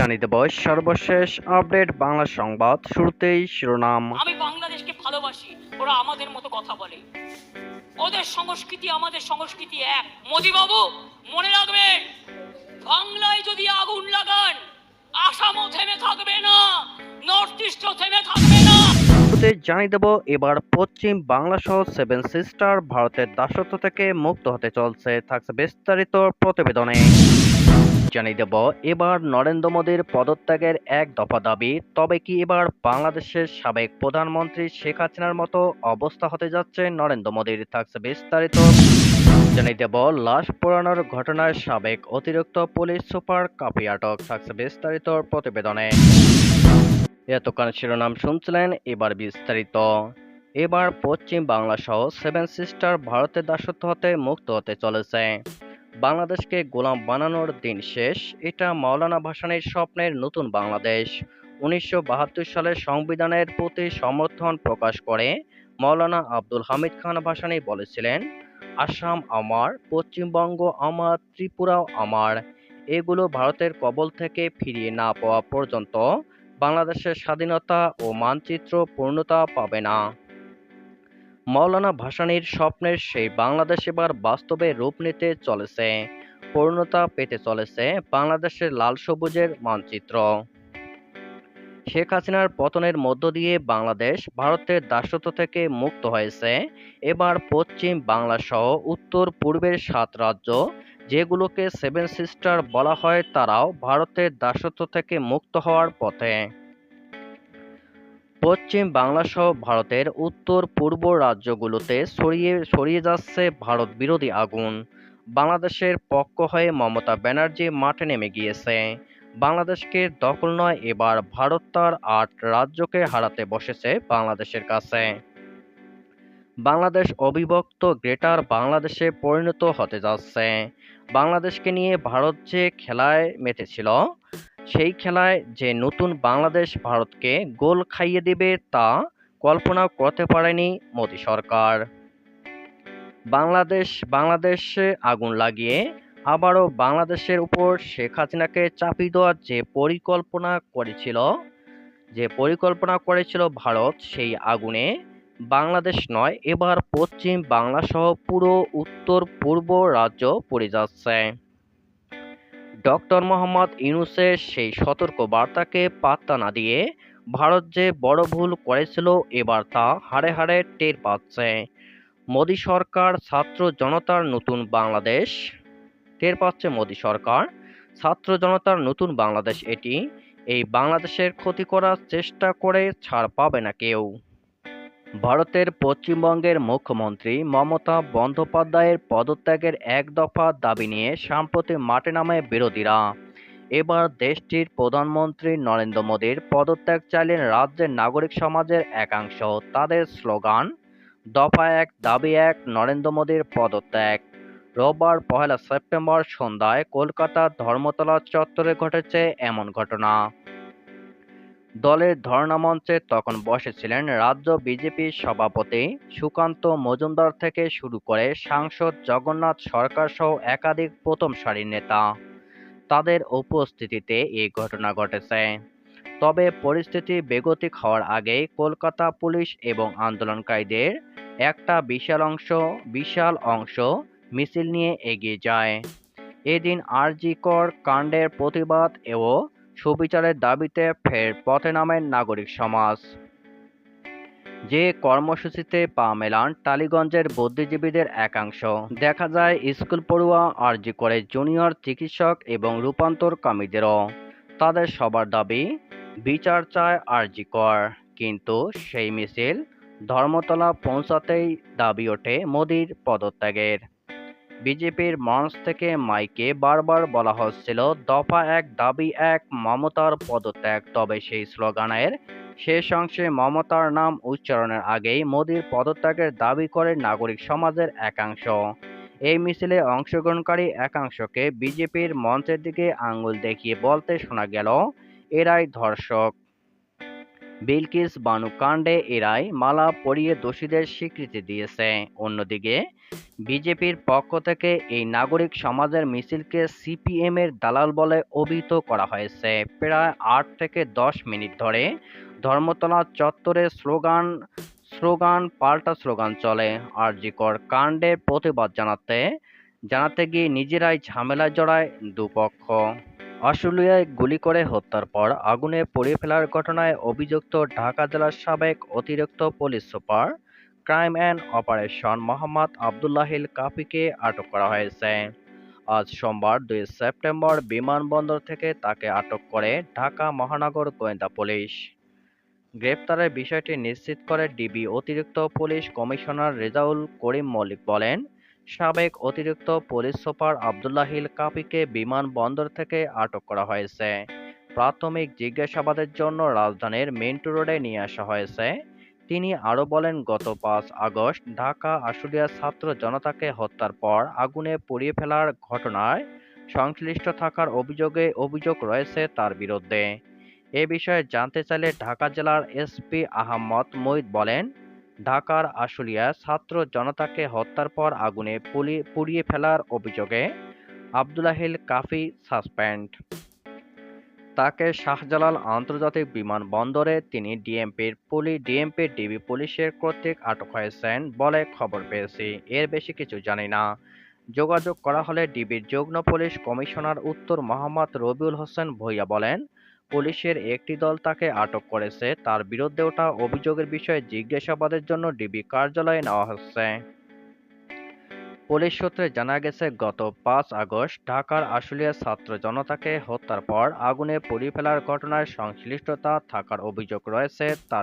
জানিয়ে দেব সর্বশেষ আপডেট বাংলা সংবাদ। শুরুতেই শিরোনাম। আমি বাংলাদেশকে ভালোবাসি ওরা আমাদের মতো কথা বলে। ওদের সংস্কৃতি আমাদের সংস্কৃতি এক। মোদি বাবু মনে রাখবেন বাংলায় যদি আগুন লাগান আসামও থেমে থাকবে না নর্থ ইস্টও থেমে থাকবে না। জানিয়ে দেব এবার পশ্চিম বাংলা সহ সেভেন সিস্টার ভারতের দাসত্ব থেকে মুক্ত হতে চলছে থাকছে বিস্তারিত প্রতিবেদনে। জানিয়ে দেব, এবার নরেন্দ্র মোদীর পদত্যাগের এক দফা দাবি, তবে কি এবার বাংলাদেশের সাবেক প্রধানমন্ত্রী শেখ হাসিনার মতো অবস্থা হতে যাচ্ছে নরেন্দ্র মোদীর? থাকছে বিস্তারিত। জানিয়ে দেব, লাশ পোড়ানোর ঘটনায় সাবেক অতিরিক্ত পুলিশ সুপার কাপি আটক। থাকছে বিস্তারিত প্রতিবেদনে। এতক্ষণ শিরোনাম শুনছিলেন, এবার বিস্তারিত। এবার পশ্চিম বাংলা সহ সেভেন সিস্টার ভারতের দাসত্ব হতে মুক্ত হতে চলেছে। বাংলাদেশকে গোলাম বানানোর দিন শেষ। এটা মাওলানা ভাসানীর স্বপ্নের নতুন বাংলাদেশ। উনিশশো সালের সংবিধানের প্রতি সমর্থন প্রকাশ করে মাওলানা আব্দুল হামিদ খান ভাসানী বলেছিলেন, আসাম আমার, পশ্চিমবঙ্গ আমার, ত্রিপুরাও আমার। এগুলো ভারতের কবল থেকে ফিরিয়ে না পাওয়া পর্যন্ত বাংলাদেশের স্বাধীনতা ও মানচিত্র পূর্ণতা পাবে না। মৌলানা ভাসানীর স্বপ্নের সেই বাংলাদেশ এবার বাস্তবে রূপ নিতে চলেছে, পূর্ণতা পেতে চলেছে বাংলাদেশের লাল সবুজের মানচিত্র। শেখ হাসিনার পতনের মধ্য দিয়ে বাংলাদেশ ভারতের দাসত্ব থেকে মুক্ত হয়েছে। এবার পশ্চিম বাংলা সহ উত্তর পূর্বের সাত রাজ্য, যেগুলোকে সেভেন সিস্টার বলা হয়, তারাও ভারতের দাসত্ব থেকে মুক্ত হওয়ার পথে। পশ্চিম বাংলা সহ ভারতের উত্তর পূর্ব রাজ্যগুলোতে ছড়িয়ে ছড়িয়ে যাচ্ছে ভারত বিরোধী আগুন। বাংলাদেশের পক্ষ হয়ে মমতা ব্যানার্জি মাঠে নেমে গিয়েছে। বাংলাদেশকে দখল নয়, এবার ভারত তার আট রাজ্যকে হারাতে বসেছে বাংলাদেশের কাছে। বাংলাদেশ অবিভক্ত গ্রেটার বাংলাদেশে পরিণত হতে যাচ্ছে। বাংলাদেশকে নিয়ে ভারত যে খেলায় মেতেছিল সেই খেলায় যে নতুন বাংলাদেশ ভারতকে গোল খাইয়ে দেবে তা কল্পনা করতে পারেনি মোদী সরকার। বাংলাদেশ, বাংলাদেশে আগুন লাগিয়ে আবারও বাংলাদেশের উপর শেখ হাসিনাকে চাপিয়ে দেওয়ার যে পরিকল্পনা করেছিল, যে পরিকল্পনা করেছিল ভারত সেই আগুনে, বাংলাদেশ নয়, এবার পশ্চিম বাংলা সহ পুরো উত্তর পূর্ব রাজ্য পড়ে যাচ্ছে। ডক্টর মোহাম্মদ ইউনুসের সেই সতর্ক বার্তাকে পাত্তা না দিয়ে ভারত যে বড় ভুল করেছিল, এবার তা হাড়ে হাড়ে টের পাচ্ছে। মোদী সরকার ছাত্র জনতার নতুন বাংলাদেশ। টের পাচ্ছে মোদী সরকার। ছাত্র জনতার নতুন বাংলাদেশ এটি। এই বাংলাদেশের ক্ষতি করার চেষ্টা করে ছাড় পাবে না কেউ। ভারতের পশ্চিমবঙ্গের মুখ্যমন্ত্রী মমতা বন্দ্যোপাধ্যায়ের পদত্যাগের এক দফা দাবি নিয়ে সাম্প্রতি মাঠে নামে বিরোধীরা। এবার দেশটির প্রধানমন্ত্রী নরেন্দ্র মোদীর পদত্যাগ চাইলেন রাজ্যের নাগরিক সমাজের একাংশ। তাদের স্লোগান, দফা এক, দাবি এক, নরেন্দ্র মোদীর পদত্যাগ। রোববার পহেলা সেপ্টেম্বর সন্ধ্যায় কলকাতার ধর্মতলা চত্বরে ঘটেছে এমন ঘটনা। দলের ধর্ণা মঞ্চে তখন বসেছিলেন রাজ্য বিজেপির সভাপতি সুকান্ত মজুমদার থেকে শুরু করে সাংসদ জগন্নাথ সরকার সহ একাধিক প্রথম সারির নেতা। তাদের উপস্থিতিতে এই ঘটনা ঘটেছে। তবে পরিস্থিতি বেগতিক হওয়ার আগে কলকাতা পুলিশ এবং আন্দোলনকারীদের একটা বিশাল অংশ বিশাল অংশ মিছিল নিয়ে এগিয়ে যায়। এদিন আরজিকর কাণ্ডের প্রতিবাদ ও সুবিচারের দাবিতে ফের পথে নামেন নাগরিক সমাজ। যে কর্মসূচিতে পা মেলান টালিগঞ্জের বুদ্ধিজীবীদের একাংশ। দেখা যায়, স্কুল পড়ুয়া, আরজি করে জুনিয়র চিকিৎসক এবং রূপান্তরকামীদেরও তাদের সবার দাবি, বিচার চায় আরজি কর। কিন্তু সেই মিছিল ধর্মতলা পৌঁছাতেই দাবি ওঠে মোদির পদত্যাগের। বিজেপির মঞ্চ থেকে মাইকে বারবার বলা হচ্ছিল, দফা এক, দাবি এক, মমতার পদত্যাগ। তবে সেই স্লোগানের শেষ অংশে মমতার নাম উচ্চারণের আগেই মোদীর পদত্যাগের দাবি করে নাগরিক সমাজের একাংশ। এই মিছিলে অংশগ্রহণকারী একাংশকে বিজেপির মঞ্চের দিকে আঙ্গুল দেখিয়ে বলতে শোনা গেল, এরাই ধর্ষক। বিলকিস বানু কাণ্ডে এরাই মালা পরিয়ে দোষীদের স্বীকৃতি দিয়েছে। অন্যদিকে, বিজেপির পক্ষ থেকে এই নাগরিক সমাজের মিছিলকে সিপিএম এর দালাল বলে অভিহিত করা হয়েছে। প্রায় আট থেকে দশ মিনিট ধরে ধর্মতলা চত্বরে স্লোগান স্লোগান পাল্টা স্লোগান চলে। আরজিকর কাণ্ডের প্রতিবাদ জানাতে জানাতে গিয়ে নিজেরাই ঝামেলায় জড়ায় দুপক্ষ। আশুলিয়ায় গুলি করে হত্যার পর আগুনে পুড়িয়ে ফেলার ঘটনায় অভিযুক্ত ঢাকা জেলার সাবেক অতিরিক্ত police super crime and operation Mohammad Abdullahil কাফিকে আটক করা হয়েছে। আজ সোমবার দুই সেপ্টেম্বর বিমানবন্দর থেকে তাকে আটক করে ঢাকা মহানগর গোয়েন্দা পুলিশ। গ্রেপ্তারের বিষয়টি নিশ্চিত করে ডিবি অতিরিক্ত পুলিশ কমিশনার রেজাউল করিম মল্লিক বলেন সাবেক অতিরিক্ত পুলিশ সুপার আবদুল্লাহিল কাপিকে বিমানবন্দর থেকে আটক করা হয়েছে। প্রাথমিক জিজ্ঞাসাবাদের জন্য রাজধানীর মিন্টু রোডে নিয়ে আসা হয়েছে। তিনি আরও বলেন, গত পাঁচ আগস্ট ঢাকা আশুলিয়া ছাত্র জনতাকে হত্যার পর আগুনে পুড়িয়ে ফেলার ঘটনায় সংশ্লিষ্ট থাকার অভিযোগে অভিযোগ রয়েছে তার বিরুদ্ধে। এ বিষয়ে জানতে চাইলে ঢাকা জেলার এসপি আহমদ মঈদ বলেন ঢাকার আশুলিয়া ছাত্র জনতাকে হত্যার পর আগুনে পুড়িয়ে ফেলার অভিযোগে আবদুল্লাহিল কাফি সাসপেন্ড। তাকে শাহজালাল আন্তর্জাতিক বিমানবন্দরে তিনি ডিএমপির পুলি ডিএমপির ডিবি পুলিশের কর্তৃক আটক হয়েছেন বলে খবর পেয়েছি। এর বেশি কিছু জানি না। যোগাযোগ করা হলে ডিবির যুগ্ম পুলিশ কমিশনার উত্তর মোহাম্মদ রবিউল হোসেন ভূঁইয়া বলেন পুলিশের একটি দল তাকে আটক করেছে। তার বিরুদ্ধে ওঠা অভিযোগের বিষয়ে জিজ্ঞাসাবাদের জন্য ডিবি কার্যালয়ে নেওয়া হচ্ছে। পুলিশ সূত্রে জানা গেছে, গত পাঁচ আগস্ট ঢাকার আশুলিয়া ছাত্র জনতাকে হত্যার পর আগুনে পুড়িয়ে ফেলার ঘটনায় সংশ্লিষ্টতা থাকার অভিযোগ রয়েছে। তার